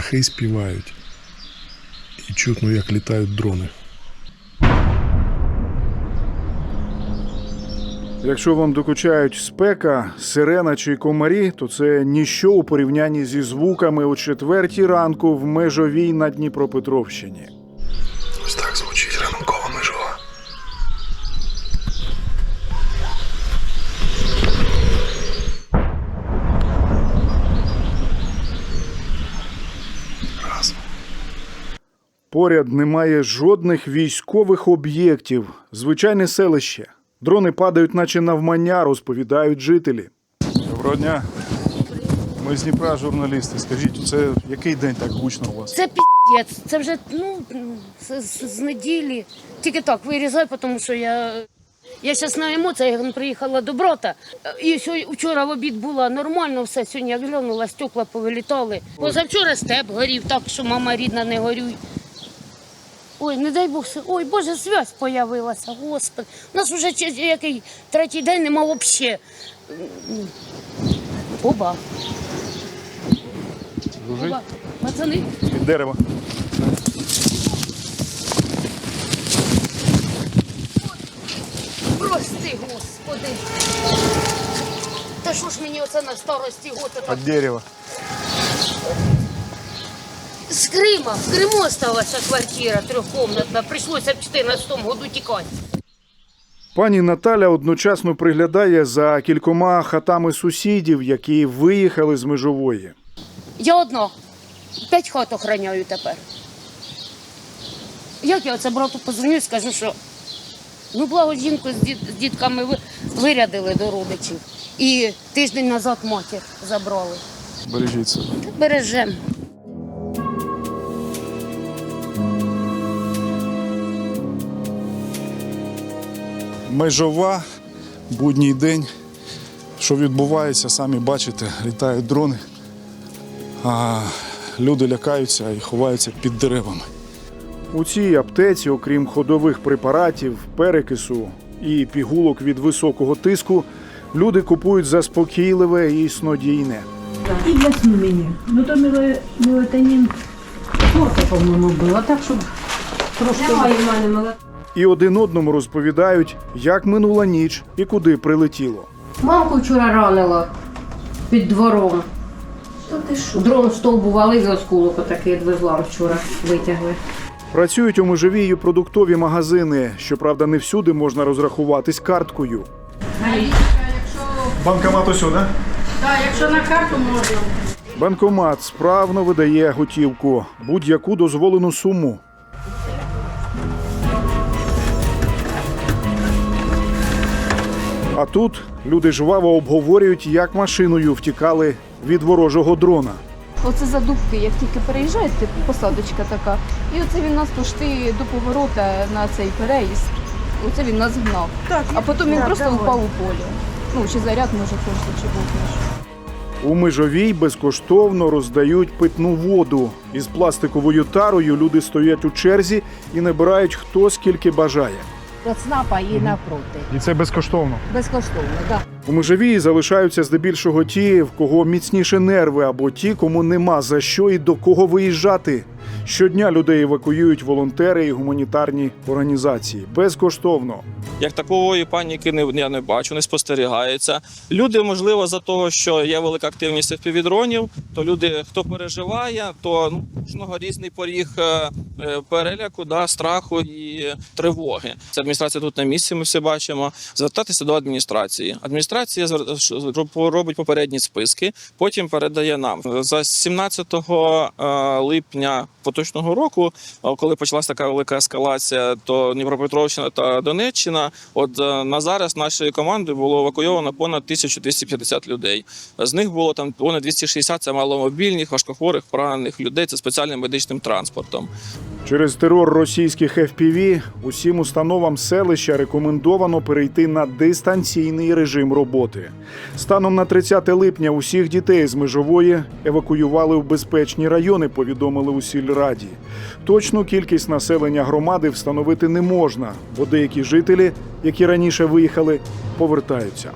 Птахи співають. І чутно, як літають дрони. Якщо вам докучають спека, сирена чи комарі, то це ніщо у порівнянні зі звуками о четвертій ранку в межовій на Дніпропетровщині. Поряд немає жодних військових об'єктів. Звичайне селище. Дрони падають, наче навмання, розповідають жителі. Доброго дня. Ми з Дніпра журналісти. Скажіть, це який день так гучно у вас? Це піздець. Це вже ну, з, з, з неділі. Тільки так вирізаю, тому що я. Я зараз на емоціях приїхала до брата. І сьогодні, вчора в обід було нормально все. Сьогодні я глянула, стекла повилітали. Позавчора степ горів, так що мама рідна не горюй. Ой, не дай Бог, ой, Боже, связь появилася, господи. У нас вже який третій день нема взагалі. Оба. Оба. Пацани. Від дерева. Прости, господи. Та що ж мені оце на старості так? Від дерева. З Крима, в Криму осталася квартира трьохкомнатна. Прийшлося в 14 году тікати. Пані Наталя одночасно приглядає за кількома хатами сусідів, які виїхали з межової. Я одна. П'ять хат охороняю тепер. Як я оце брату позвоню і скажу, що ну благо жінку з, дід, з дітками вирядили до родичів. І тиждень назад матір забрали. Бережіть себе. Та Межова, будній день. Що відбувається, самі бачите, літають дрони, а люди лякаються і ховаються під деревами. У цій аптеці, окрім ходових препаратів, перекису і пігулок від високого тиску, люди купують заспокійливе і снодійне. І для сну мені. Ну то мелатонін по-моєму, була, так, щоб. Немає в мене мелатонін. І один одному розповідають, як минула ніч і куди прилетіло. Мамку вчора ранила під двором. Дрон стовбували і осколок отакий відвезла вчора, витягли. Працюють у межовій продуктові магазини. Щоправда, не всюди можна розрахуватись карткою. Банкомат усюди? Так, якщо на карту можна. Банкомат справно видає готівку, будь-яку дозволену суму. А тут люди жваво обговорюють, як машиною втікали від ворожого дрона. Оце задубки, як тільки переїжджаєте, посадочка така. І оце він нас пошти до поворота на цей переїзд. Оце він нас гнав. а потім він просто впав у полі. Ну, чи заряд може просто, чи був наш. У межовій безкоштовно роздають питну воду. Із пластиковою тарою люди стоять у черзі і набирають хто скільки бажає. До ЦНАПа і навпроти. І це безкоштовно. Безкоштовно, так. У межовій залишаються здебільшого ті, в кого міцніші нерви, або ті, кому нема за що і до кого виїжджати. Щодня людей евакуюють волонтери і гуманітарні організації безкоштовно. Як такової паніки не я не бачу, не спостерігається. Люди, можливо, за того, що є велика активність впівдронів, то люди, хто переживає, то ну кожного різний поріг е, переляку, да, страху і тривоги. Це адміністрація тут на місці. Ми все бачимо. Звертатися до адміністрації. Адміністрація робить попередні списки, потім передає нам за 17 е, липня поточного року, е, коли почалася така велика ескалація, то Дніпропетровщина та Донеччина. От е, на зараз нашою командою було евакуйовано понад 1250 людей. З них було там понад 260 – це маломобільних, важкохворих, поранених людей. Це спеціальним медичним транспортом. Через терор російських FPV усім установам селища рекомендовано перейти на дистанційний режим роботи. Станом на 30 липня усіх дітей з межової евакуювали в безпечні райони, повідомили у сільраді. Точну кількість населення громади встановити не можна, бо деякі жителі, які раніше виїхали, повертаються.